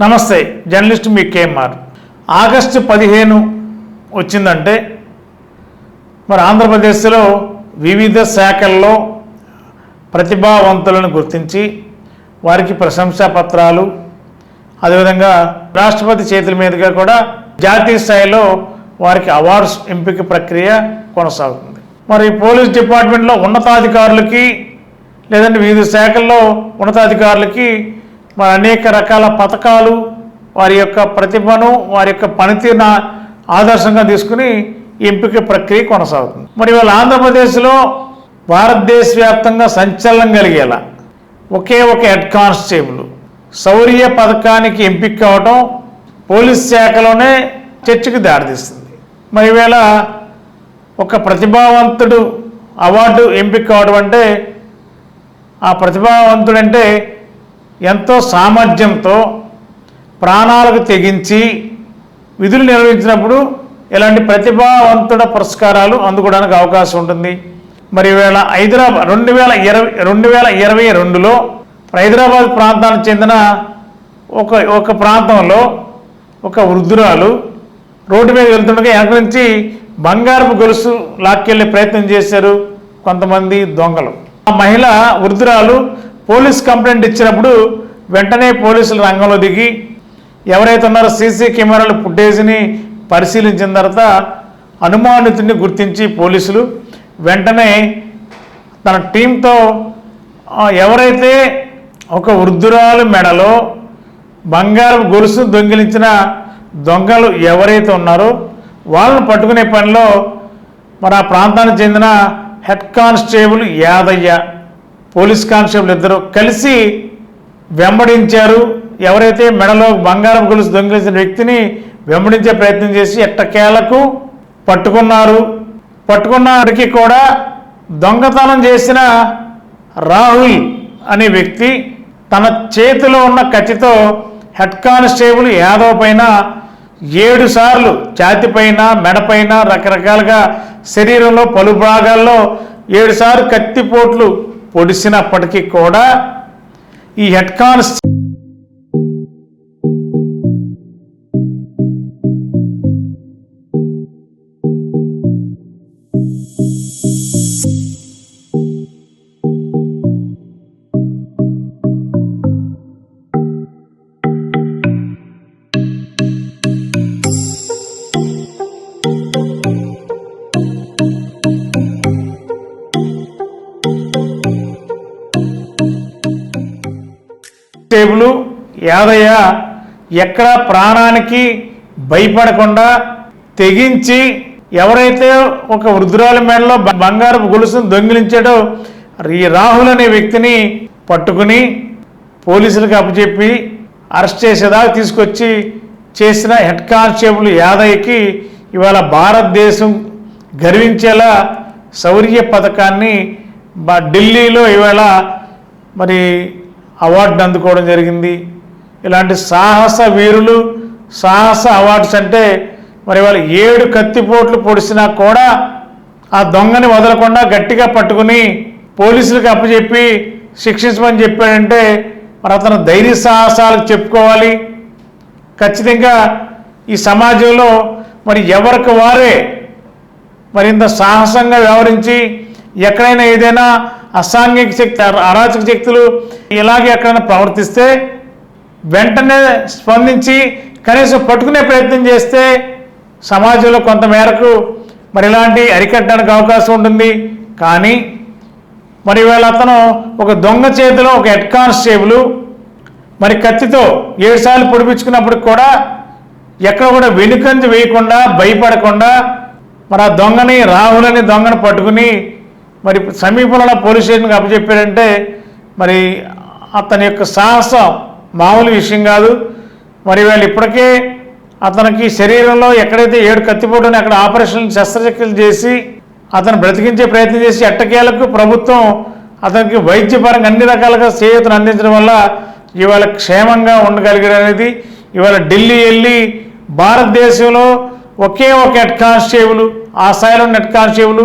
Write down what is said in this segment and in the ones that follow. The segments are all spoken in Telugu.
నమస్తే జర్నలిస్ట్ మీ కేఎంఆర్. ఆగస్టు పదిహేను వచ్చిందంటే మరి ఆంధ్రప్రదేశ్లో వివిధ శాఖల్లో ప్రతిభావంతులను గుర్తించి వారికి ప్రశంసా పత్రాలు అదేవిధంగా రాష్ట్రపతి చేతుల మీదుగా కూడా జాతీయ స్థాయిలో వారికి అవార్డ్స్ ఎంపిక ప్రక్రియ కొనసాగుతుంది. మరి పోలీస్ డిపార్ట్మెంట్లో ఉన్నతాధికారులకి లేదంటే వివిధ శాఖల్లో ఉన్నతాధికారులకి మరి అనేక రకాల పథకాలు వారి యొక్క ప్రతిభను వారి యొక్క పనితీరున ఆదర్శంగా తీసుకుని ఎంపిక ప్రక్రియ కొనసాగుతుంది. మరి ఇవాళ ఆంధ్రప్రదేశ్లో భారతదేశ వ్యాప్తంగా సంచలనం కలిగేలా ఒకే ఒక హెడ్ కానిస్టేబుల్ శౌర్య పథకానికి ఎంపిక కావటం పోలీస్ శాఖలోనే చర్చకు దారితీస్తుంది. మరి ఈవేళ ఒక ప్రతిభావంతుడు అవార్డు ఎంపిక కావడం అంటే ఆ ప్రతిభావంతుడంటే ఎంతో సామర్థ్యంతో ప్రాణాలకు తెగించి విధులు నిర్వహించినప్పుడు ఇలాంటి ప్రతిభావంతుడ పురస్కారాలు అందుకోవడానికి అవకాశం ఉంటుంది. మరి వేళ హైదరాబాద్ రెండు వేల ఇరవై రెండు వేల ఇరవై రెండులో హైదరాబాద్ ప్రాంతానికి చెందిన ఒక ఒక ప్రాంతంలో ఒక వృద్ధురాలు రోడ్డు మీద వెళ్తుండగా వెనక నుంచి బంగారపు గొలుసు లాక్కెళ్ళే ప్రయత్నం చేశారు కొంతమంది దొంగలు. ఆ మహిళ వృద్ధురాలు పోలీస్ కంప్లైంట్ ఇచ్చినప్పుడు వెంటనే పోలీసులు రంగంలో దిగి ఎవరైతే ఉన్నారో సీసీ కెమెరాల ఫుటేజ్ని పరిశీలించిన తర్వాత అనుమానితుడిని గుర్తించి పోలీసులు వెంటనే తన టీంతో ఎవరైతే ఒక వృద్ధురాలు మెడలో బంగారం గొలుసు దొంగిలించిన దొంగలు ఎవరైతే ఉన్నారో వాళ్ళని పట్టుకునే పనిలో మరి ఆ ప్రాంతానికి చెందిన head constable Yadaiah police constable ఇద్దరు కలిసి వెంబడించారు. ఎవరైతే మెడలో బంగారం గొలుసు దొంగిలించిన వ్యక్తిని వెంబడించే ప్రయత్నం చేసి ఎట్టకేలకు పట్టుకున్నారు. పట్టుకున్నవారికి కూడా దొంగతనం చేసిన రాహుల్ అనే వ్యక్తి తన చేతిలో ఉన్న కత్తితో హెడ్ కానిస్టేబుల్ యాదవ్ పైన ఏడు సార్లు ఛాతిపైన మెడపైన రకరకాలుగా శరీరంలో పలు భాగాల్లో ఏడుసార్లు కత్తిపోట్లు పొడిసినప్పటికీ కూడా ఈ హెడ్ కానిస్ టేబుల్ యాదయ్య ఎక్కడ ప్రాణానికి భయపడకుండా తెగించి ఎవరైతే ఒక వృద్ధురాల మేడలో బంగారపు గొలుసును దొంగిలించాడో ఈ రాహుల్ అనే వ్యక్తిని పట్టుకుని పోలీసులకు అప్పచెప్పి అరెస్ట్ చేసేదాకా తీసుకొచ్చి చేసిన హెడ్ కానిస్టేబుల్ యాదయ్యకి ఇవాళ భారతదేశం గర్వించేలా శౌర్య పథకాన్ని ఢిల్లీలో ఇవాళ మరి అవార్డుని అందుకోవడం జరిగింది. ఇలాంటి సాహస వీరులు సాహస అవార్డ్స్ అంటే మరి వాళ్ళు ఏడు కత్తిపోట్లు పొడిసినా కూడా ఆ దొంగని వదలకుండా గట్టిగా పట్టుకుని పోలీసులకు అప్పచెప్పి శిక్షించమని చెప్పాడంటే మరి అతను ధైర్య సాహసాలకు చెప్పుకోవాలి. ఖచ్చితంగా ఈ సమాజంలో మరి ఎవరికి వారే మరింత సాహసంగా వ్యవహరించి ఎక్కడైనా ఏదైనా అసాంఘిక శక్తి అరాచక శక్తులు ఇలాగే ఎక్కడైనా ప్రవర్తిస్తే వెంటనే స్పందించి కనీసం పట్టుకునే ప్రయత్నం చేస్తే సమాజంలో కొంత మేరకు మరి ఇలాంటి అరికట్టడానికి అవకాశం ఉంటుంది. కానీ మరి వేళ అతను ఒక దొంగ చేతిలో ఒక హెడ్ కానిస్టేబుల్ మరి కత్తితో ఏడు సార్లు పొడిపించుకున్నప్పుడు కూడా ఎక్కడ కూడా వెనుకంజ వేయకుండా భయపడకుండా మరి ఆ దొంగని రాహులని దొంగను పట్టుకుని మరి సమీపంలో పోలీస్ స్టేషన్కి అప్పచెప్పారంటే మరి అతని యొక్క సాహసం మామూలు విషయం కాదు. మరి వాళ్ళు ఇప్పటికే అతనికి శరీరంలో ఎక్కడైతే ఏడు కత్తిపోటుని అక్కడ ఆపరేషన్ శస్త్రచికిత్సలు చేసి అతను బ్రతికించే ప్రయత్నం చేసి ఎట్టకేలకు ప్రభుత్వం అతనికి వైద్యపరంగా అన్ని రకాలుగా చేయూతను అందించడం వల్ల ఇవాళ క్షేమంగా ఉండగలిగారు అనేది. ఇవాళ ఢిల్లీ వెళ్ళి భారతదేశంలో ఒకే ఒక హెడ్ కానిస్టేబుల్ ఆ స్థాయిలో ఉన్న హెడ్ కానిస్టేబుల్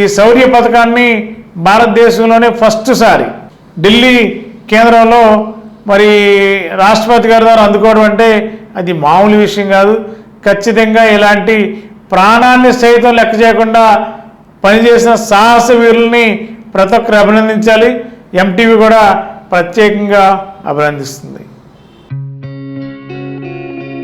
ఈ శౌర్య పథకాన్ని భారతదేశంలోనే ఫస్ట్ సారి. ఢిల్లీ కేంద్రంలో మరి రాష్ట్రపతి గారి ద్వారా అందుకోవడం అంటే అది మామూలు విషయం కాదు. ఖచ్చితంగా ఇలాంటి ప్రాణాన్ని సైతం లెక్క చేయకుండా పనిచేసిన సాహస వీరుల్ని ప్రతి ఒక్కరు అభినందించాలి. ఎంటీవీ కూడా ప్రత్యేకంగా అభినందిస్తుంది.